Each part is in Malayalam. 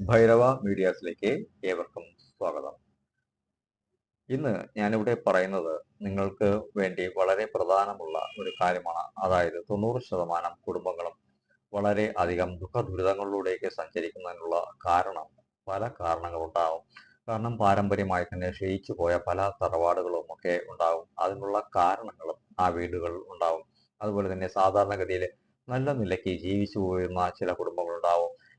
ഭൈരവ മീഡിയാസിലേക്ക് ഏവർക്കും സ്വാഗതം. ഇന്ന് ഞാനിവിടെ പറയുന്നത് നിങ്ങൾക്ക് വേണ്ടി വളരെ പ്രധാനമുള്ള ഒരു കാര്യമാണ്. അതായത് തൊണ്ണൂറ് ശതമാനം കുടുംബങ്ങളും വളരെ അധികം ദുഃഖ ദുരിതങ്ങളിലൂടെയൊക്കെ സഞ്ചരിക്കുന്നതിനുള്ള കാരണം പല കാരണങ്ങളുണ്ടാവും. കാരണം പാരമ്പര്യമായി തന്നെ ക്ഷയിച്ചു പോയ പല തറവാടുകളും ഒക്കെ ഉണ്ടാവും. അതിനുള്ള കാരണങ്ങളും ആ വീടുകളിൽ ഉണ്ടാവും. അതുപോലെ തന്നെ സാധാരണഗതിയിൽ നല്ല നിലയ്ക്ക് ജീവിച്ചു പോയിരുന്ന ചില കുടുംബങ്ങളുണ്ടാവും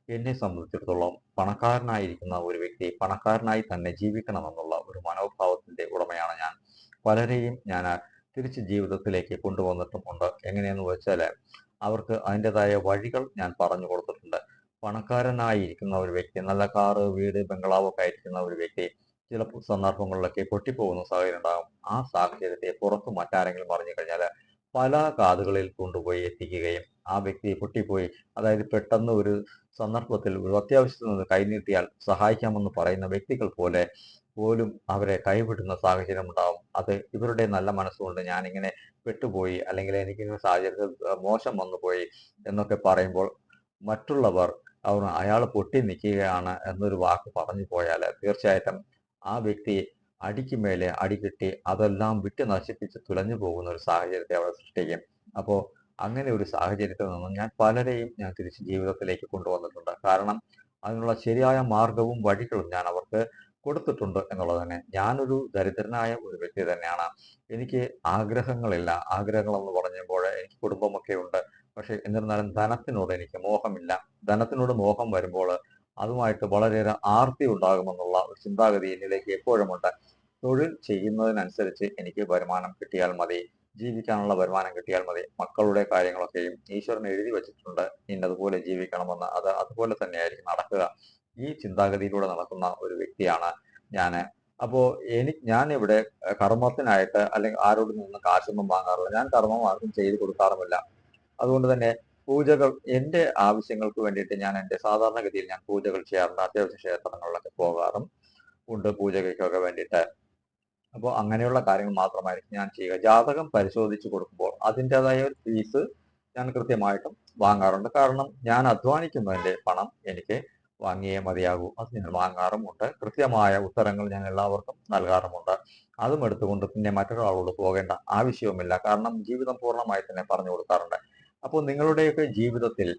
എന്നെ സംബന്ധിച്ചിടത്തോളം പണക്കാരനായിരിക്കുന്ന ഒരു വ്യക്തി പണക്കാരനായി തന്നെ ജീവിക്കണമെന്നുള്ള ഒരു മനോഭാവത്തിന്റെ ഉടമയാണ് ഞാൻ. പലരെയും ഞാൻ തിരിച്ച് ജീവിതത്തിലേക്ക് കൊണ്ടുവന്നിട്ടുമുണ്ട് എങ്ങനെയെന്ന് വെച്ചാൽ അവർക്ക് അതിന്റെതായ വഴികൾ ഞാൻ പറഞ്ഞു കൊടുത്തിട്ടുണ്ട്. പണക്കാരനായിരിക്കുന്ന ഒരു വ്യക്തി നല്ല കാറ് വീട് ബംഗ്ലാവൊക്കെ ആയിരിക്കുന്ന ഒരു വ്യക്തി ചില സന്ദർഭങ്ങളിലൊക്കെ പൊട്ടിപ്പോകുന്ന സാഹചര്യം ഉണ്ടാകും. ആ സാഹചര്യത്തെ പുറത്ത് മറ്റാരെങ്കിലും പറഞ്ഞു കഴിഞ്ഞാൽ പല കാതുകളിൽ കൊണ്ടുപോയി എത്തിക്കുകയും ആ വ്യക്തി പൊട്ടിപ്പോയി. അതായത് പെട്ടെന്ന് ഒരു സന്ദർഭത്തിൽ ഒരു അത്യാവശ്യത്തിൽ നിന്ന് കൈനീട്ടിയാൽ സഹായിക്കാമെന്ന് പറയുന്ന വ്യക്തികൾ പോലെ പോലും അവരെ കൈവിടുന്ന സാഹചര്യം ഉണ്ടാവും. അത് ഇവരുടെ നല്ല മനസ്സുകൊണ്ട് ഞാനിങ്ങനെ പെട്ടുപോയി അല്ലെങ്കിൽ എനിക്കിങ്ങനെ സാഹചര്യത്തിൽ മോശം വന്നു പോയി എന്നൊക്കെ പറയുമ്പോൾ മറ്റുള്ളവർ അവർ അയാൾ പൊട്ടി നിൽക്കുകയാണ് എന്നൊരു വാക്ക് പറഞ്ഞു പോയാൽ തീർച്ചയായിട്ടും ആ വ്യക്തി അടിക്ക് മേലെ അടികിട്ടി അതെല്ലാം വിട്ട് നശിപ്പിച്ച് തുലഞ്ഞു പോകുന്ന ഒരു സാഹചര്യത്തെ അവിടെ സൃഷ്ടിക്കും. അപ്പോൾ അങ്ങനെ ഒരു സാഹചര്യത്തിൽ നിന്നും ഞാൻ പലരെയും ഞാൻ തിരിച്ച് ജീവിതത്തിലേക്ക് കൊണ്ടുവന്നിട്ടുണ്ട്. കാരണം അതിനുള്ള ശരിയായ മാർഗവും വഴികളും ഞാൻ അവർക്ക് കൊടുത്തിട്ടുണ്ട് എന്നുള്ളത് തന്നെ. ഞാനൊരു ദരിദ്രനായ ഒരു വ്യക്തി തന്നെയാണ്. എനിക്ക് ആഗ്രഹങ്ങളില്ല. ആഗ്രഹങ്ങളെന്ന് പറഞ്ഞപ്പോൾ എനിക്ക് കുടുംബമൊക്കെ ഉണ്ട്. പക്ഷെ എന്നിരുന്നാലും ധനത്തിനോട് എനിക്ക് മോഹമില്ല. ധനത്തിനോട് മോഹം വരുമ്പോൾ അതുമായിട്ട് വളരെയേറെ ആർത്തി ഉണ്ടാകുമെന്നുള്ള ഒരു ചിന്താഗതി എന്നിലേക്ക് എപ്പോഴുമുണ്ട്. തൊഴിൽ ചെയ്യുന്നതിനനുസരിച്ച് എനിക്ക് വരുമാനം കിട്ടിയാൽ മതി. ജീവിക്കാനുള്ള വരുമാനം കിട്ടിയാൽ മതി. മക്കളുടെ കാര്യങ്ങളൊക്കെയും ഈശ്വരൻ എഴുതി വെച്ചിട്ടുണ്ട്. ഇന്നതുപോലെ ജീവിക്കണമെന്ന് അത് അതുപോലെ തന്നെയായിരിക്കും നടക്കുക. ഈ ചിന്താഗതിയിലൂടെ നടക്കുന്ന ഒരു വ്യക്തിയാണ് ഞാൻ അപ്പോ എനിക്ക് ഞാൻ ഇവിടെ കർമ്മത്തിനായിട്ട് അല്ലെങ്കിൽ ആരോട് നിന്ന് കാശൊന്നും വാങ്ങാറില്ല. ഞാൻ കർമ്മം ആർക്കും ചെയ്തു കൊടുക്കാറുമില്ല. അതുകൊണ്ട് തന്നെ പൂജകൾ എന്റെ ആവശ്യങ്ങൾക്ക് വേണ്ടിയിട്ട് ഞാൻ എന്റെ സാധാരണഗതിയിൽ ഞാൻ പൂജകൾ ചെയ്യാറുണ്ട്. അത്യാവശ്യ ക്ഷേത്രങ്ങളിലൊക്കെ പോകാറും. ഉണ്ട് പൂജകൾക്കൊക്കെ വേണ്ടിയിട്ട്. അപ്പോൾ അങ്ങനെയുള്ള കാര്യങ്ങൾ മാത്രമായിരിക്കും ഞാൻ ചെയ്യുക. ജാതകം പരിശോധിച്ച് കൊടുക്കുമ്പോൾ അതിന്റെതായ ഒരു ഫീസ് ഞാൻ കൃത്യമായിട്ടും വാങ്ങാറുണ്ട്. കാരണം ഞാൻ അധ്വാനിക്കുന്നതിന്റെ പണം എനിക്ക് വാങ്ങിയേ മതിയാകൂ. അത് ഞാൻ വാങ്ങാറുമുണ്ട്. കൃത്യമായ ഉത്തരങ്ങൾ ഞാൻ എല്ലാവർക്കും നൽകാറുമുണ്ട്. അതും എടുത്തുകൊണ്ട് പിന്നെ മറ്റൊരാളോട് പോകേണ്ട ആവശ്യവുമില്ല. കാരണം ജീവിതം പൂർണമായി തന്നെ പറഞ്ഞു കൊടുക്കാറുണ്ട്. അപ്പോൾ നിങ്ങളുടെയൊക്കെ ജീവിതത്തിൽ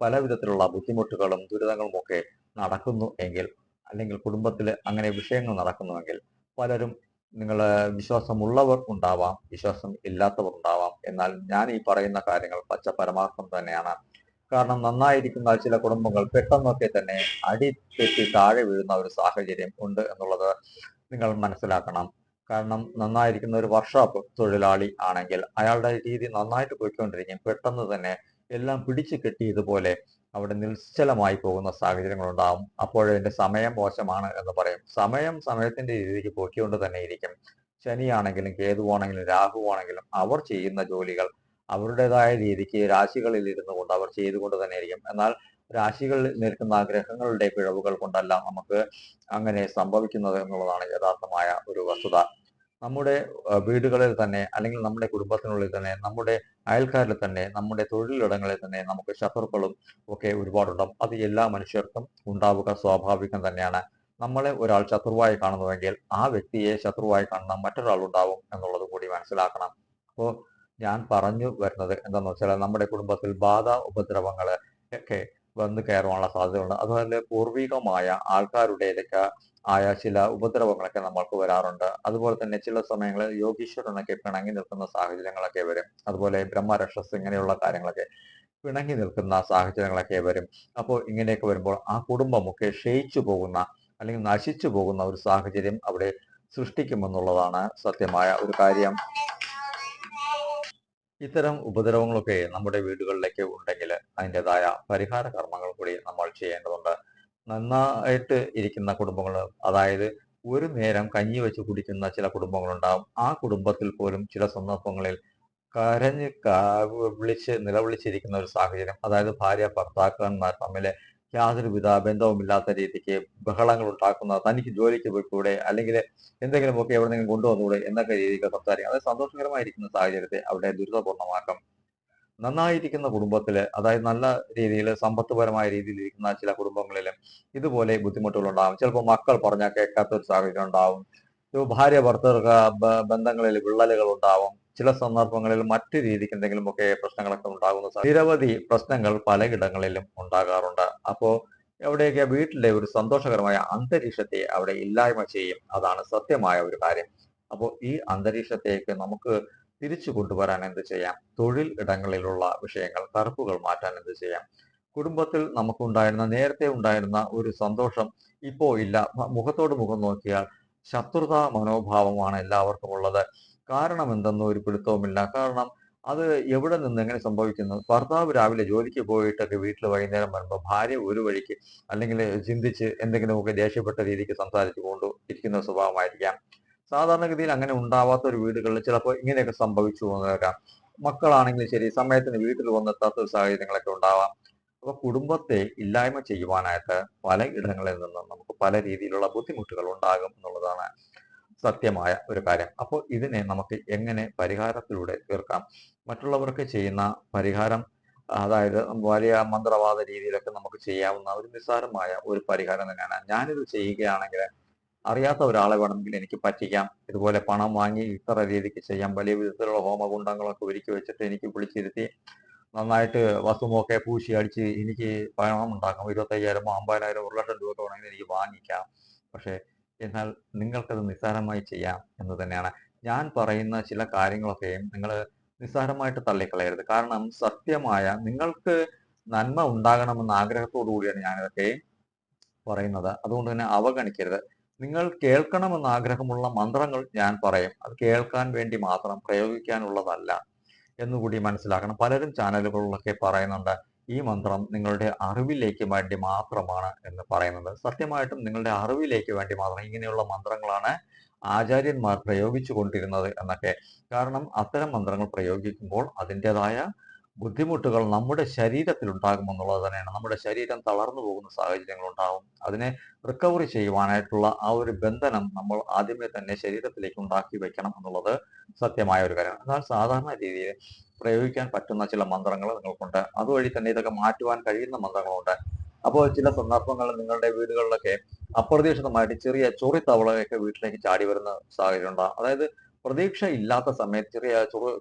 പല വിധത്തിലുള്ള ബുദ്ധിമുട്ടുകളും ദുരിതങ്ങളും ഒക്കെ നടക്കുന്നു എങ്കിൽ അല്ലെങ്കിൽ കുടുംബത്തിൽ അങ്ങനെ വിഷയങ്ങൾ നടക്കുന്നുവെങ്കിൽ പലരും നിങ്ങൾ വിശ്വാസമുള്ളവർ ഉണ്ടാവാം വിശ്വാസം ഇല്ലാത്തവർ ഉണ്ടാവാം. എന്നാൽ ഞാൻ ഈ പറയുന്ന കാര്യങ്ങൾ പച്ച പരമാർത്ഥം തന്നെയാണ്. കാരണം നന്നായിരിക്കുന്ന ചില കുടുംബങ്ങൾ പെട്ടെന്നൊക്കെ തന്നെ അടിത്തെറ്റി താഴെ വീഴുന്ന ഒരു സാഹചര്യം ഉണ്ട് എന്നുള്ളത് നിങ്ങൾ മനസ്സിലാക്കണം. കാരണം നന്നായിരിക്കുന്ന ഒരു വർക്ക്ഷോപ്പ് തൊഴിലാളി ആണെങ്കിൽ അയാളുടെ രീതി നന്നായിട്ട് പോയിക്കൊണ്ടിരിക്കും. പെട്ടെന്ന് തന്നെ എല്ലാം പിടിച്ചു കെട്ടി ഇതുപോലെ അവിടെ നിശ്ചലമായി പോകുന്ന സാഹചര്യങ്ങൾ അപ്പോഴതിന്റെ സമയം മോശമാണ് എന്ന് പറയും. സമയം സമയത്തിന്റെ രീതിക്ക് പോക്കിക്കൊണ്ട് തന്നെ ഇരിക്കും. ശനിയാണെങ്കിലും കേതുവാണെങ്കിലും രാഹുവാണെങ്കിലും അവർ ചെയ്യുന്ന ജോലികൾ അവരുടേതായ രീതിക്ക് രാശികളിൽ ഇരുന്നു കൊണ്ട് അവർ ചെയ്തുകൊണ്ട് തന്നെ ഇരിക്കും. എന്നാൽ രാശികളിൽ നിൽക്കുന്ന ഗ്രഹങ്ങളുടെ പിഴവുകൾ കൊണ്ടല്ല നമുക്ക് അങ്ങനെ സംഭവിക്കുന്നത് എന്നുള്ളതാണ് യഥാർത്ഥമായ ഒരു വസ്തുത. നമ്മുടെ വീടുകളിൽ തന്നെ അല്ലെങ്കിൽ നമ്മുടെ കുടുംബത്തിനുള്ളിൽ തന്നെ നമ്മുടെ അയൽക്കാരിൽ തന്നെ നമ്മുടെ തൊഴിലിടങ്ങളിൽ തന്നെ നമുക്ക് ശത്രുക്കളും ഒക്കെ ഒരുപാടുണ്ടാവും അത് എല്ലാ മനുഷ്യർക്കും ഉണ്ടാവുക സ്വാഭാവികം തന്നെയാണ്. നമ്മളെ ഒരാൾ ശത്രുവായി കാണുന്നുവെങ്കിൽ ആ വ്യക്തിയെ ശത്രുവായി കാണുന്ന മറ്റൊരാൾ ഉണ്ടാവും എന്നുള്ളത് കൂടി മനസ്സിലാക്കണം. അപ്പോൾ ഞാൻ പറഞ്ഞു വരുന്നത് എന്താണെന്ന് വെച്ചാൽ നമ്മുടെ കുടുംബത്തിൽ ബാധ ഉപദ്രവങ്ങൾ ഒക്കെ വന്നു കയറാനുള്ള സാധ്യതയുണ്ട്. അതുപോലെ പൂർവികമായ ആൾക്കാരുടേതൊക്കെ ആയ ചില ഉപദ്രവങ്ങളൊക്കെ നമ്മൾക്ക് വരാറുണ്ട്. അതുപോലെ തന്നെ ചില സമയങ്ങളിൽ യോഗീശ്വരനൊക്കെ പിണങ്ങി നിൽക്കുന്ന സാഹചര്യങ്ങളൊക്കെ വരും. അതുപോലെ ബ്രഹ്മരക്ഷസ് ഇങ്ങനെയുള്ള കാര്യങ്ങളൊക്കെ പിണങ്ങി നിൽക്കുന്ന സാഹചര്യങ്ങളൊക്കെ വരും. അപ്പോൾ ഇങ്ങനെയൊക്കെ വരുമ്പോൾ ആ കുടുംബമൊക്കെ ക്ഷയിച്ചു പോകുന്ന അല്ലെങ്കിൽ നശിച്ചു പോകുന്ന ഒരു സാഹചര്യം അവിടെ സൃഷ്ടിക്കുമെന്നുള്ളതാണ് സത്യമായ ഒരു കാര്യം. ഇത്തരം ഉപദ്രവങ്ങളൊക്കെ നമ്മുടെ വീടുകളിലേക്ക് ഉണ്ടെങ്കിൽ അതിന്റെതായ പരിഹാര കർമ്മങ്ങൾ കൂടി നമ്മൾ ചെയ്യേണ്ടതുണ്ട്. നന്നായിട്ട് ഇരിക്കുന്ന കുടുംബങ്ങൾ അതായത് ഒരു നേരം കഞ്ഞി വെച്ച് കുടിക്കുന്ന ചില കുടുംബങ്ങളുണ്ടാവും. ആ കുടുംബത്തിൽ പോലും ചില സന്ദർഭങ്ങളിൽ കരഞ്ഞ് വിളിച്ച് നിലവിളിച്ചിരിക്കുന്ന ഒരു സാഹചര്യം. അതായത് ഭാര്യ ഭർത്താക്കന്മാർ തമ്മിൽ യാതൊരുവിധ ബന്ധവുമില്ലാത്ത രീതിക്ക് ബഹളങ്ങൾ ഉണ്ടാക്കുന്ന തനിക്ക് ജോലിക്ക് പോയിക്കൂടെ അല്ലെങ്കിൽ എന്തെങ്കിലുമൊക്കെ എവിടെന്നെങ്കിലും കൊണ്ടുവന്നൂടെ എന്നൊക്കെ രീതിക്ക് സംസാരിക്കും. അത് സന്തോഷകരമായിരിക്കുന്ന സാഹചര്യത്തെ അവിടെ ദുരിതപൂർണമാക്കും നന്നായിരിക്കുന്ന കുടുംബത്തിൽ അതായത് നല്ല രീതിയിൽ സമ്പത്തുപരമായ രീതിയിൽ ഇരിക്കുന്ന ചില കുടുംബങ്ങളിലും ഇതുപോലെ ബുദ്ധിമുട്ടുകൾ ഉണ്ടാകും ചിലപ്പോൾ മക്കൾ പറഞ്ഞാൽ കേൾക്കാത്ത ഒരു സാഹചര്യം ഉണ്ടാവും. ഭാര്യ ഭർത്തൃക ബന്ധങ്ങളിൽ വിള്ളലുകൾ ഉണ്ടാവും. ചില സന്ദർഭങ്ങളിൽ മറ്റു രീതിക്ക് എന്തെങ്കിലുമൊക്കെ പ്രശ്നങ്ങളൊക്കെ ഉണ്ടാകുന്ന നിരവധി പ്രശ്നങ്ങൾ പലയിടങ്ങളിലും ഉണ്ടാകാറുണ്ട്. അപ്പോ എവിടെയൊക്കെ വീട്ടിലെ ഒരു സന്തോഷകരമായ അന്തരീക്ഷത്തെ അവിടെ ഇല്ലായ്മ ചെയ്യും അതാണ് സത്യമായ ഒരു കാര്യം. അപ്പോൾ ഈ അന്തരീക്ഷത്തേക്ക് നമുക്ക് തിരിച്ചു കൊണ്ടുവരാൻ എന്ത് ചെയ്യാം? തൊഴിൽ ഇടങ്ങളിലുള്ള വിഷയങ്ങൾ കറുപ്പുകൾ മാറ്റാൻ എന്ത് ചെയ്യാം? കുടുംബത്തിൽ നമുക്കുണ്ടായിരുന്ന നേരത്തെ ഉണ്ടായിരുന്ന ഒരു സന്തോഷം ഇപ്പോ ഇല്ല. മുഖത്തോട് മുഖം നോക്കിയാൽ ശത്രുതാ മനോഭാവമാണ് എല്ലാവർക്കും ഉള്ളത്. കാരണം എന്തെന്നോ ഒരു പിടുത്തവുമില്ല. കാരണം അത് എവിടെ നിന്ന് എങ്ങനെ സംഭവിക്കുന്നു? ഭർത്താവ് രാവിലെ ജോലിക്ക് പോയിട്ടൊക്കെ വീട്ടിൽ വൈകുന്നേരം വരുമ്പോൾ ഭാര്യ ഒരു വഴിക്ക് അല്ലെങ്കിൽ ചിന്തിച്ച് എന്തെങ്കിലുമൊക്കെ ദേഷ്യപ്പെട്ട രീതിക്ക് സംസാരിച്ചു കൊണ്ട് ഇരിക്കുന്ന സ്വഭാവമായിരിക്കാം. സാധാരണഗതിയിൽ അങ്ങനെ ഉണ്ടാവാത്ത ഒരു വീടുകളിൽ ചിലപ്പോൾ ഇങ്ങനെയൊക്കെ സംഭവിച്ചു പോകുന്നേക്കാം മക്കളാണെങ്കിലും ശരി സമയത്തിന് വീട്ടിൽ വന്നെത്താത്ത സാഹചര്യങ്ങളൊക്കെ ഉണ്ടാവാം. അപ്പൊ കുടുംബത്തെ ഇല്ലായ്മ ചെയ്യുവാനായിട്ട് പല ഇടങ്ങളിൽ നിന്നും നമുക്ക് പല രീതിയിലുള്ള ബുദ്ധിമുട്ടുകൾ ഉണ്ടാകും എന്നുള്ളതാണ് സത്യമായ ഒരു കാര്യം. അപ്പോൾ ഇതിനെ നമുക്ക് എങ്ങനെ പരിഹാരത്തിലൂടെ തീർക്കാം? മറ്റുള്ളവർക്ക് ചെയ്യുന്ന പരിഹാരം അതായത് വലിയ മന്ത്രവാദ രീതിയിലൊക്കെ നമുക്ക് ചെയ്യാവുന്ന ഒരു നിസ്സാരമായ ഒരു പരിഹാരം തന്നെയാണ്. ഞാനിത് ചെയ്യുകയാണെങ്കിൽ അറിയാത്ത ഒരാളെ വേണമെങ്കിൽ എനിക്ക് പറ്റിക്കാം. ഇതുപോലെ പണം വാങ്ങി ഇത്ര രീതിക്ക് ചെയ്യാം. വലിയ വിധത്തിലുള്ള ഹോമകുണ്ടങ്ങളൊക്കെ ഒരുക്കി വെച്ചിട്ട് എനിക്ക് വിളിച്ചിരുത്തി നന്നായിട്ട് വസ്തുമൊക്കെ പൂശി അടിച്ച് എനിക്ക് പണം ഉണ്ടാക്കാം ഇരുപത്തയ്യായിരമോ അമ്പതിനായിരമോ ഒരു ലക്ഷം രൂപ വേണമെങ്കിൽ എനിക്ക് വാങ്ങിക്കാം. പക്ഷേ എന്നാൽ നിങ്ങൾക്കത് നിസ്സാരമായി ചെയ്യാം എന്ന് തന്നെയാണ്. ഞാൻ പറയുന്ന ചില കാര്യങ്ങളൊക്കെയും നിങ്ങൾ നിസ്സാരമായിട്ട് തള്ളിക്കളയരുത്. കാരണം സത്യമായ നിങ്ങൾക്ക് നന്മ ഉണ്ടാകണമെന്ന ആഗ്രഹത്തോടു കൂടിയാണ് ഞാനിതൊക്കെ പറയുന്നത്. അതുകൊണ്ട് തന്നെ അവഗണിക്കരുത്. നിങ്ങൾ കേൾക്കണമെന്ന് ആഗ്രഹമുള്ള മന്ത്രങ്ങൾ ഞാൻ പറയും. അത് കേൾക്കാൻ വേണ്ടി മാത്രം പ്രയോഗിക്കാനുള്ളതല്ല. എന്നുകൂടി മനസ്സിലാക്കണം. പലരും ചാനലുകളിലൊക്കെ പറയുന്നുണ്ട് ഈ മന്ത്രം നിങ്ങളുടെ അറിവിലേക്ക് വേണ്ടി മാത്രമാണ് എന്ന് പറയുന്നത്. സത്യമായിട്ടും നിങ്ങളുടെ അറിവിലേക്ക് വേണ്ടി മാത്രം ഇങ്ങനെയുള്ള മന്ത്രങ്ങളാണ് ആചാര്യന്മാർ പ്രയോഗിച്ചു കൊണ്ടിരുന്നത് എന്നൊക്കെ. കാരണം അത്തരം മന്ത്രങ്ങൾ പ്രയോഗിക്കുമ്പോൾ അതിന്റെതായ ബുദ്ധിമുട്ടുകൾ നമ്മുടെ ശരീരത്തിൽ ഉണ്ടാകുമെന്നുള്ളത് തന്നെയാണ്. നമ്മുടെ ശരീരം തളർന്നു പോകുന്ന സാഹചര്യങ്ങൾ ഉണ്ടാകും അതിനെ റിക്കവറി ചെയ്യുവാനായിട്ടുള്ള ആ ഒരു ബന്ധനം നമ്മൾ ആദ്യമേ തന്നെ ശരീരത്തിലേക്ക് ഉണ്ടാക്കി വെക്കണം എന്നുള്ളത് സത്യമായ ഒരു കാര്യമാണ് എന്നാൽ സാധാരണ രീതിയിൽ പ്രയോഗിക്കാൻ പറ്റുന്ന ചില മന്ത്രങ്ങൾ നിങ്ങൾക്കുണ്ട്. അതുവഴി തന്നെ ഇതൊക്കെ മാറ്റുവാൻ കഴിയുന്ന മന്ത്രങ്ങളുണ്ട്. അപ്പോൾ ചില സന്ദർഭങ്ങളിൽ നിങ്ങളുടെ വീടുകളിലൊക്കെ അപ്രതീക്ഷിതമായിട്ട് ചെറിയ ചൊറിത്തവളയൊക്കെ വീട്ടിലേക്ക് ചാടി വരുന്ന സാഹചര്യം ഉണ്ടാകും അതായത് പ്രതീക്ഷ ഇല്ലാത്ത സമയത്ത് ചെറിയ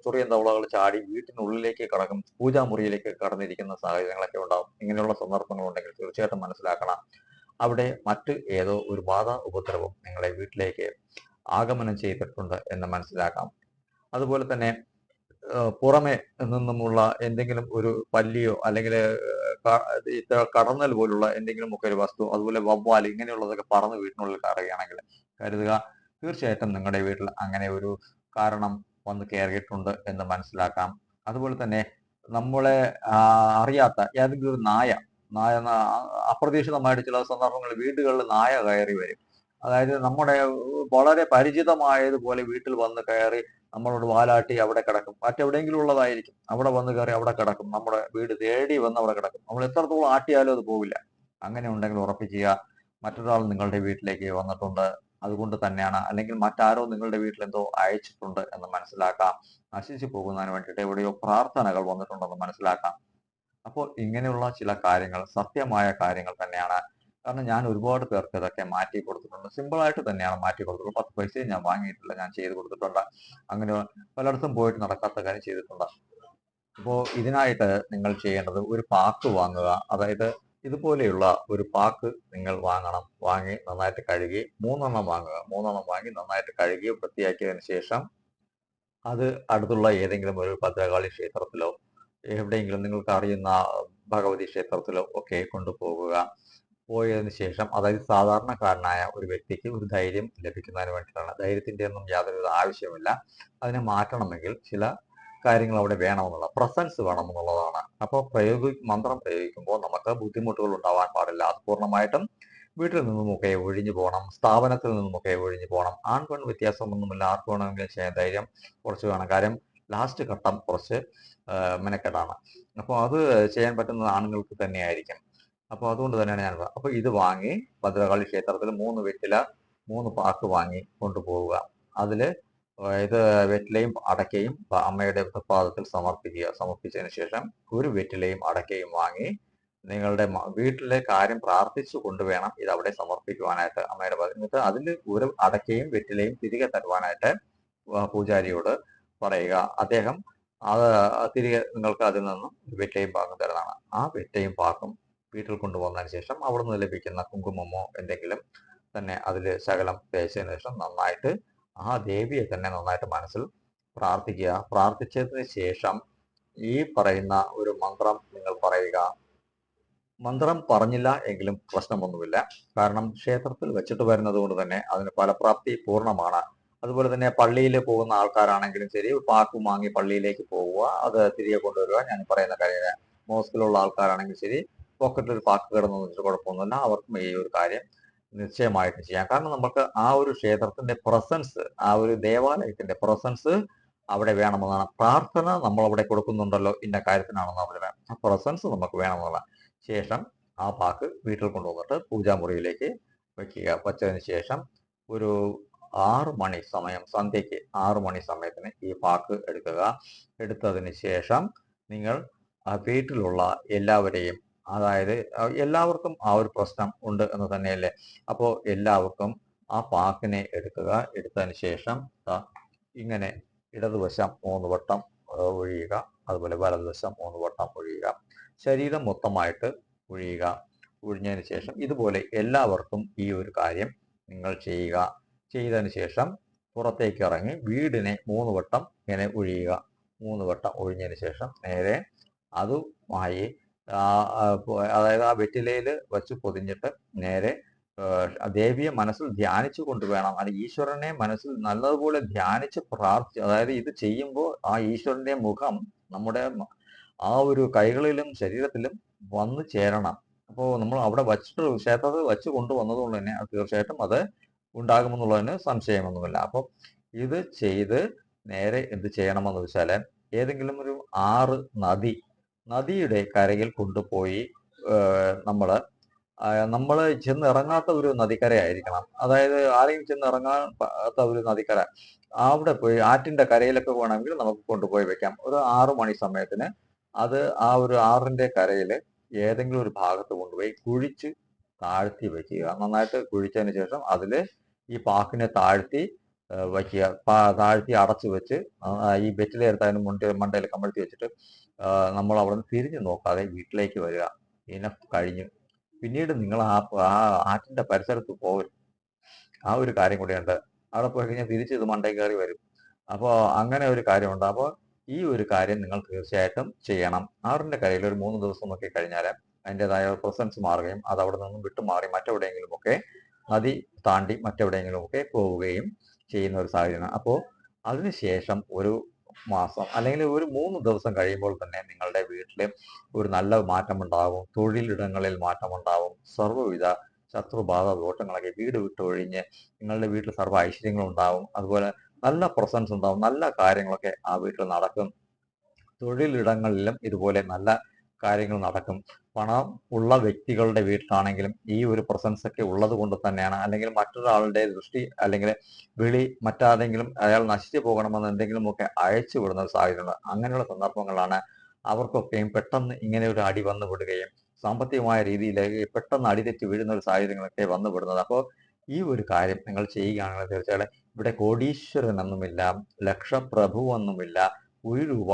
ചെറിയ തവളകൾ ചാടി വീട്ടിനുള്ളിലേക്ക് കടക്കും പൂജാമുറിയിലേക്ക് കടന്നിരിക്കുന്ന സാഹചര്യങ്ങളൊക്കെ ഉണ്ടാവും. ഇങ്ങനെയുള്ള സന്ദർഭങ്ങൾ ഉണ്ടെങ്കിൽ തീർച്ചയായിട്ടും മനസ്സിലാക്കണം. അവിടെ മറ്റ് ഏതോ ഒരു ബാധ ഉപദ്രവം നിങ്ങളെ വീട്ടിലേക്ക് ആഗമനം ചെയ്തിട്ടുണ്ട് എന്ന് മനസ്സിലാക്കാം. അതുപോലെ തന്നെ പുറമെ നിന്നുമുള്ള എന്തെങ്കിലും ഒരു പല്ലിയോ അല്ലെങ്കിൽ കടന്നൽ പോലുള്ള എന്തെങ്കിലും ഒക്കെ ഒരു വസ്തു അതുപോലെ വവ്വാൽ ഇങ്ങനെയുള്ളതൊക്കെ പറന്ന് വീട്ടിനുള്ളിൽ കയറുകയാണെങ്കിൽ കരുതുക തീർച്ചയായിട്ടും നിങ്ങളുടെ വീട്ടിൽ അങ്ങനെ ഒരു കാരണം വന്ന് കയറിയിട്ടുണ്ട് എന്ന് മനസ്സിലാക്കാം. അതുപോലെ തന്നെ നമ്മളെ അറിയാത്ത ഏതെങ്കിലും ഒരു നായ നായ അപ്രതീക്ഷിതമായിട്ട് ചില സന്ദർഭങ്ങളിൽ വീടുകളിൽ നായ കയറി വരും. അതായത് നമ്മുടെ വളരെ പരിചിതമായതുപോലെ വീട്ടിൽ വന്ന് കയറി നമ്മളോട് വാലാട്ടി അവിടെ കിടക്കും. മറ്റെവിടെയെങ്കിലും ഉള്ളതായിരിക്കും. അവിടെ വന്ന് കയറി അവിടെ കിടക്കും. നമ്മുടെ വീട് തേടി വന്ന് അവിടെ കിടക്കും. നമ്മൾ എത്രത്തോളം ആട്ടിയാലും അത് പോവില്ല. അങ്ങനെ ഉണ്ടെങ്കിൽ ഉറപ്പിക്കുക. മറ്റൊരാൾ നിങ്ങളുടെ വീട്ടിലേക്ക് വന്നിട്ടുണ്ട്. അതുകൊണ്ട് തന്നെയാണ്. അല്ലെങ്കിൽ മറ്റാരോ നിങ്ങളുടെ വീട്ടിൽ എന്തോ അയച്ചിട്ടുണ്ട് എന്ന് മനസ്സിലാക്കാം. നശിച്ചു പോകുന്നതിന് വേണ്ടിയിട്ട് എവിടെയോ പ്രാർത്ഥനകൾ വന്നിട്ടുണ്ടെന്ന് മനസ്സിലാക്കാം. അപ്പോൾ ഇങ്ങനെയുള്ള ചില കാര്യങ്ങൾ സത്യമായ കാര്യങ്ങൾ തന്നെയാണ്. കാരണം ഞാൻ ഒരുപാട് പേർക്ക് ഇതൊക്കെ മാറ്റി കൊടുത്തിട്ടുണ്ട്. സിമ്പിളായിട്ട് തന്നെയാണ് മാറ്റി കൊടുത്തിട്ടുള്ളത്. പത്ത് പൈസയും ഞാൻ വാങ്ങിയിട്ടില്ല. ഞാൻ ചെയ്ത് കൊടുത്തിട്ടുണ്ട്. അങ്ങനെ പലയിടത്തും പോയിട്ട് നടക്കാത്ത കാര്യം ചെയ്തിട്ടുണ്ട്. അപ്പോൾ ഇതിനായിട്ട് നിങ്ങൾ ചെയ്യേണ്ടത് ഒരു പാക്ക് വാങ്ങുക. അതായത് ഇതുപോലെയുള്ള ഒരു പാക്ക് നിങ്ങൾ വാങ്ങണം. വാങ്ങി നന്നായിട്ട് കഴുകി മൂന്നെണ്ണം വാങ്ങുക. മൂന്നെണ്ണം വാങ്ങി നന്നായിട്ട് കഴുകി വൃത്തിയാക്കിയതിന് ശേഷം അത് അടുത്തുള്ള ഏതെങ്കിലും ഒരു ഭദ്രകാളി ക്ഷേത്രത്തിലോ എവിടെയെങ്കിലും നിങ്ങൾക്ക് അറിയുന്ന ഭഗവതി ക്ഷേത്രത്തിലോ ഒക്കെ കൊണ്ടുപോകുക. പോയതിന് ശേഷം അതായത് സാധാരണക്കാരനായ ഒരു വ്യക്തിക്ക് ഒരു ധൈര്യം ലഭിക്കുന്നതിന് വേണ്ടിയിട്ടാണ്. ധൈര്യത്തിന്റെ ഒന്നും യാതൊരു ആവശ്യമില്ല അതിനെ മാറ്റണമെങ്കിൽ ചില കാര്യങ്ങൾ അവിടെ വേണമെന്നുള്ള പ്രസൻസ് വേണമെന്നുള്ളതാണ്. അപ്പോൾ പ്രയോഗി മന്ത്രം പ്രയോഗിക്കുമ്പോൾ നമുക്ക് ബുദ്ധിമുട്ടുകൾ ഉണ്ടാവാൻ പാടില്ല. അത് പൂർണമായിട്ടും വീട്ടിൽ നിന്നുമൊക്കെ ഒഴിഞ്ഞു പോകണം സ്ഥാപനത്തിൽ നിന്നുമൊക്കെ ഒഴിഞ്ഞു പോകണം. ആൺ പെൺ വ്യത്യാസമൊന്നുമില്ല ആർക്ക് വേണമെങ്കിലും ചെയ്യാൻ ധൈര്യം കുറച്ച് വേണം. കാര്യം ലാസ്റ്റ് ഘട്ടം കുറച്ച് മെനക്കെട്ടാണ് അപ്പോൾ അത് ചെയ്യാൻ പറ്റുന്നത് ആണുങ്ങൾക്ക് തന്നെയായിരിക്കും. അപ്പോൾ അതുകൊണ്ട് തന്നെയാണ് ഞാൻ അപ്പോൾ ഇത് വാങ്ങി ഭദ്രകാളി ക്ഷേത്രത്തിൽ മൂന്ന് വെറ്റില മൂന്ന് പാക്ക് വാങ്ങി കൊണ്ടുപോവുക. അതിൽ ഇത് വെറ്റിലയും അടക്കയും അമ്മയുടെ പാദത്തിൽ സമർപ്പിക്കുക സമർപ്പിച്ചതിന് ശേഷം ഒരു വെറ്റിലയും അടക്കയും വാങ്ങി നിങ്ങളുടെ വീട്ടിലെ കാര്യം പ്രാർത്ഥിച്ചു കൊണ്ടുവേണം ഇത് അവിടെ സമർപ്പിക്കുവാനായിട്ട് അമ്മയുടെ എന്നിട്ട് അതിൽ ഒരു അടക്കയും വെറ്റിലയും തിരികെ തരുവാനായിട്ട് പൂജാരിയോട് പറയുക. അദ്ദേഹം അത് തിരികെ നിങ്ങൾക്ക് അതിൽ നിന്നും വെറ്റയും പാക്കും തരുന്നതാണ്. ആ വെറ്റയും പാക്കും വീട്ടിൽ കൊണ്ടുപോകുന്നതിന് ശേഷം അവിടെ നിന്ന് ലഭിക്കുന്ന കുങ്കുമമോ എന്തെങ്കിലും തന്നെ അതിൽ ശകലം തേച്ചതിന് ശേഷം നന്നായിട്ട് ആ ദേവിയെ തന്നെ നന്നായിട്ട് മനസ്സിൽ പ്രാർത്ഥിക്കുക. പ്രാർത്ഥിച്ചതിന് ശേഷം ഈ പറയുന്ന ഒരു മന്ത്രം നിങ്ങൾ പറയുക. മന്ത്രം പറഞ്ഞില്ല എങ്കിലും പ്രശ്നമൊന്നുമില്ല. കാരണം ക്ഷേത്രത്തിൽ വെച്ചിട്ട് വരുന്നത് കൊണ്ട് തന്നെ അതിന് ഫലപ്രാപ്തി പൂർണമാണ്. അതുപോലെ തന്നെ പള്ളിയിൽ പോകുന്ന ആൾക്കാരാണെങ്കിലും ശരി പാക്ക് വാങ്ങി പള്ളിയിലേക്ക് പോവുക അത് തിരികെ കൊണ്ടുവരിക. ഞാൻ പറയുന്ന കാര്യം മോസ്കിലുള്ള ആൾക്കാരാണെങ്കിലും ശരി പോക്കറ്റിൽ ഒരു പാക്ക് കിടന്നു വെച്ചിട്ട് കുഴപ്പമൊന്നുമില്ല. അവർക്കും ഈ ഒരു കാര്യം നിശ്ചയമായിട്ട് ചെയ്യാം. കാരണം നമുക്ക് ആ ഒരു ക്ഷേത്രത്തിന്റെ പ്രസൻസ് ആ ഒരു ദേവാലയത്തിന്റെ പ്രസൻസ് അവിടെ വേണമെന്നാണ്. പ്രാർത്ഥന നമ്മൾ അവിടെ കൊടുക്കുന്നുണ്ടല്ലോ ഇന്ന കാര്യത്തിനാണെന്ന് അവർ ആ പ്രസൻസ് നമുക്ക് വേണമെന്നുള്ള ശേഷം ആ പാക്ക് വീട്ടിൽ കൊണ്ടുവന്നിട്ട് പൂജാമുറിയിലേക്ക് വെക്കുക വച്ചതിന് ശേഷം ഒരു ആറ് മണി സമയം സന്ധ്യയ്ക്ക് ആറ് മണി സമയത്തിന് ഈ പാക്ക് എടുക്കുക. എടുത്തതിന് ശേഷം നിങ്ങൾ ആ വീട്ടിലുള്ള എല്ലാവരെയും അതായത് എല്ലാവർക്കും ആ ഒരു പ്രശ്നം ഉണ്ട് എന്ന് തന്നെയല്ലേ? അപ്പോൾ എല്ലാവർക്കും ആ പാക്കിനെ എടുക്കുക എടുത്തതിന് ശേഷം ഇങ്ങനെ ഇടതുവശം മൂന്ന് വട്ടം ഒഴിയുക. അതുപോലെ വലതുവശം മൂന്ന് വട്ടം ഒഴിയുക. ശരീരം മൊത്തമായിട്ട് ഒഴിയുക. ഒഴിഞ്ഞതിന് ശേഷം ഇതുപോലെ എല്ലാവർക്കും ഈ ഒരു കാര്യം നിങ്ങൾ ചെയ്യുക. ചെയ്തതിന് ശേഷം പുറത്തേക്ക് ഇറങ്ങി വീടിനെ മൂന്ന് വട്ടം ഇങ്ങനെ ഒഴിയുക. മൂന്ന് വട്ടം ഒഴിഞ്ഞതിന് ശേഷം നേരെ അതുമായി അതായത് ആ വെറ്റിലയിൽ വെച്ച് പൊതിഞ്ഞിട്ട് നേരെ ദേവിയെ മനസ്സിൽ ധ്യാനിച്ചു കൊണ്ടുവേണം അല്ലെങ്കിൽ ഈശ്വരനെ മനസ്സിൽ നല്ലതുപോലെ ധ്യാനിച്ച് പ്രാർത്ഥി അതായത് ഇത് ചെയ്യുമ്പോൾ ആ ഈശ്വരന്റെ മുഖം നമ്മുടെ ആ ഒരു കൈകളിലും ശരീരത്തിലും വന്നു ചേരണം. അപ്പോൾ നമ്മൾ അവിടെ വച്ചിട്ട് ക്ഷേത്രത്തിൽ വെച്ച് കൊണ്ടുവന്നതുകൊണ്ട് തന്നെ തീർച്ചയായിട്ടും അത് ഉണ്ടാകുമെന്നുള്ളതിന് സംശയമൊന്നുമില്ല. അപ്പോൾ ഇത് ചെയ്ത് നേരെ എന്ത് ചെയ്യണമെന്ന് വെച്ചാൽ ഏതെങ്കിലും ഒരു ആറ് നദി നദിയുടെ കരയിൽ കൊണ്ടുപോയി നമ്മൾ നമ്മൾ ചെന്ന് ഇറങ്ങാത്ത ഒരു നദിക്കരയായിരിക്കണം. അതായത് ആരെയും ചെന്ന് ഇറങ്ങാത്ത ഒരു നദിക്കര. അവിടെ പോയി ആറ്റിന്റെ കരയിലൊക്കെ വേണമെങ്കിൽ നമുക്ക് കൊണ്ടുപോയി വെക്കാം. ഒരു ആറു മണി സമയത്തിന് അത് ആ ഒരു ആറിന്റെ കരയിൽ ഏതെങ്കിലും ഒരു ഭാഗത്ത് കൊണ്ടുപോയി കുഴിച്ച് താഴ്ത്തി വെക്കുക. നന്നായിട്ട് കുഴിച്ചതിന് ശേഷം അതിൽ ഈ പാക്കിനെ താഴ്ത്തി വയ്ക്കുക. താഴ്ത്തി അടച്ചു വെച്ച് ഈ ബെറ്റിലെടുത്ത് അതിന് മുണ്ട് മണ്ടയിൽ കമഴ്ത്തി വെച്ചിട്ട് നമ്മൾ അവിടെ നിന്ന് തിരിഞ്ഞു നോക്കാതെ വീട്ടിലേക്ക് വരിക. ഇന കഴിഞ്ഞു. പിന്നീട് നിങ്ങൾ ആ ആ ആറ്റിന്റെ പരിസരത്ത് പോകരുത് ആ ഒരു കാര്യം കൂടിയുണ്ട്. അവിടെ പോയി കഴിഞ്ഞാൽ തിരിച്ച് ഇത് മണ്ടയിൽ കയറി വരും. അപ്പോൾ അങ്ങനെ ഒരു കാര്യമുണ്ട്. അപ്പോൾ ഈ ഒരു കാര്യം നിങ്ങൾ തീർച്ചയായിട്ടും ചെയ്യണം. ആറിന്റെ കരയിൽ ഒരു മൂന്ന് ദിവസം ഒക്കെ കഴിഞ്ഞാൽ അതിന്റെതായ പ്രസൻസ് മാറുകയും അത് അവിടെ നിന്നും വിട്ടുമാറി മറ്റെവിടെയെങ്കിലും ഒക്കെ നദി താണ്ടി മറ്റെവിടെയെങ്കിലും ഒക്കെ പോവുകയും ചെയ്യുന്ന ഒരു സാഹചര്യമാണ്. അപ്പോൾ അതിനുശേഷം ഒരു മാസം അല്ലെങ്കിൽ ഒരു മൂന്ന് ദിവസം കഴിയുമ്പോൾ തന്നെ നിങ്ങളുടെ വീട്ടിൽ ഒരു നല്ല മാറ്റമുണ്ടാകും തൊഴിലിടങ്ങളിൽ മാറ്റമുണ്ടാകും സർവവിധ ശത്രുബാധ ദോഷങ്ങളൊക്കെ വീട് വിട്ടൊഴിഞ്ഞ് നിങ്ങളുടെ വീട്ടിൽ സർവ ഐശ്വര്യങ്ങളും ഉണ്ടാകും അതുപോലെ നല്ല പ്രസൻസ് ഉണ്ടാവും. നല്ല കാര്യങ്ങളൊക്കെ ആ വീട്ടിൽ നടക്കും. തൊഴിലിടങ്ങളിലും ഇതുപോലെ നല്ല കാര്യങ്ങൾ നടക്കും. പണം ഉള്ള വ്യക്തികളുടെ വീട്ടിലാണെങ്കിലും ഈ ഒരു പ്രസൻസ് ഒക്കെ ഉള്ളത് കൊണ്ട് തന്നെയാണ്. അല്ലെങ്കിൽ മറ്റൊരാളുടെ ദൃഷ്ടി അല്ലെങ്കിൽ വിളി മറ്റാരെങ്കിലും അയാൾ നശിച്ചു പോകണമെന്ന് എന്തെങ്കിലുമൊക്കെ അയച്ചു വിടുന്ന സാഹചര്യങ്ങൾ അങ്ങനെയുള്ള സന്ദർഭങ്ങളാണ് അവർക്കൊക്കെയും പെട്ടെന്ന് ഇങ്ങനെ ഒരു അടി വന്നു വിടുകയും സാമ്പത്തികമായ രീതിയിലേക്ക് പെട്ടെന്ന് അടിതെറ്റി വീഴുന്ന ഒരു സാഹചര്യങ്ങളൊക്കെ വന്നു വിടുന്നത്. അപ്പോൾ ഈ ഒരു കാര്യം നിങ്ങൾ ചെയ്യുകയാണെങ്കിൽ തീർച്ചയായും ഇവിടെ കോടീശ്വരൻ എന്നുമില്ല ലക്ഷപ്രഭു എന്നുമില്ല ഒരു രൂപ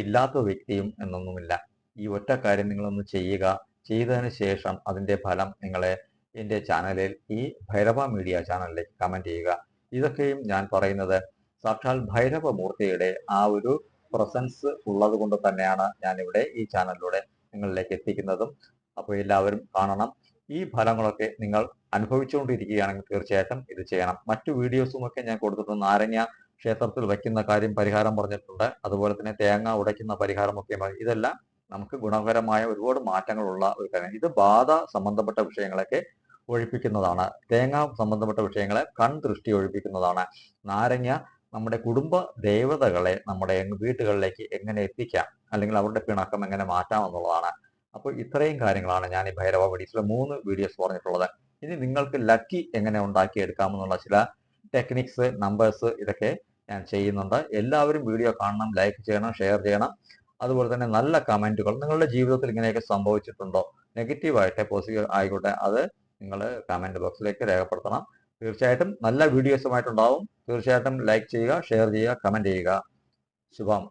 ഇല്ലാത്ത വ്യക്തിയും എന്നൊന്നുമില്ല. ഈ ഒറ്റ കാര്യം നിങ്ങളൊന്ന് ചെയ്യുക. ചെയ്തതിന് ശേഷം അതിന്റെ ഫലം നിങ്ങളെ എന്റെ ചാനലിൽ ഈ ഭൈരവ മീഡിയ ചാനലിലേക്ക് കമന്റ് ചെയ്യുക. ഇതൊക്കെയും ഞാൻ പറയുന്നത് സാക്ഷാൽ ഭൈരവമൂർത്തിയുടെ ആ ഒരു പ്രസൻസ് ഉള്ളത് കൊണ്ട് തന്നെയാണ് ഞാനിവിടെ ഈ ചാനലിലൂടെ നിങ്ങളിലേക്ക് എത്തിക്കുന്നതും. അപ്പോൾ എല്ലാവരും കാണണം. ഈ ഫലങ്ങളൊക്കെ നിങ്ങൾ അനുഭവിച്ചുകൊണ്ടിരിക്കുകയാണെങ്കിൽ തീർച്ചയായിട്ടും ഇത് ചെയ്യണം. മറ്റു വീഡിയോസുമൊക്കെ ഞാൻ കൊടുത്തിട്ടുണ്ട് നാരങ്ങ ക്ഷേത്രത്തിൽ വയ്ക്കുന്ന കാര്യം പരിഹാരം പറഞ്ഞിട്ടുണ്ട്. അതുപോലെ തന്നെ തേങ്ങ ഉടയ്ക്കുന്ന പരിഹാരമൊക്കെ. ഇതെല്ലാം നമുക്ക് ഗുണകരമായ ഒരുപാട് മാറ്റങ്ങളുള്ള ഒരു കാര്യം. ഇത് ബാധ സംബന്ധപ്പെട്ട വിഷയങ്ങളൊക്കെ ഒഴിപ്പിക്കുന്നതാണ്. തേങ്ങ സംബന്ധപ്പെട്ട വിഷയങ്ങളെ കൺ ദൃഷ്ടി ഒഴിപ്പിക്കുന്നതാണ്. നാരങ്ങ നമ്മുടെ കുടുംബ ദേവതകളെ നമ്മുടെ വീട്ടുകളിലേക്ക് എങ്ങനെ എത്തിക്കാം? അല്ലെങ്കിൽ അവരുടെ പിണക്കം എങ്ങനെ മാറ്റാം എന്നുള്ളതാണ്. അപ്പോൾ ഇത്രയും കാര്യങ്ങളാണ് ഞാൻ ഈ ഭൈരവ വീഡിയോസിലെ മൂന്ന് വീഡിയോസ് പറഞ്ഞിട്ടുള്ളത്. ഇനി നിങ്ങൾക്ക് ലക്കി എങ്ങനെ ഉണ്ടാക്കിയെടുക്കാമെന്നുള്ള ചില ടെക്നിക്സ് നമ്പേഴ്സ് ഇതൊക്കെ ഞാൻ ചെയ്യുന്നുണ്ട്. എല്ലാവരും വീഡിയോ കാണണം ലൈക്ക് ചെയ്യണം ഷെയർ ചെയ്യണം. അതുപോലെ തന്നെ നല്ല കമന്റുകൾ നിങ്ങളുടെ ജീവിതത്തിൽ ഇങ്ങനെയൊക്കെ സംഭവിച്ചിട്ടുണ്ടോ? നെഗറ്റീവായിട്ടെ പോസിറ്റീവ് ആയിക്കോട്ടെ അത് നിങ്ങൾ കമന്റ് ബോക്സിലേക്ക് രേഖപ്പെടുത്തണം. തീർച്ചയായിട്ടും നല്ല വീഡിയോസുമായിട്ടുണ്ടാവും തീർച്ചയായിട്ടും ലൈക്ക് ചെയ്യുക ഷെയർ ചെയ്യുക കമന്റ് ചെയ്യുക. ശുഭം.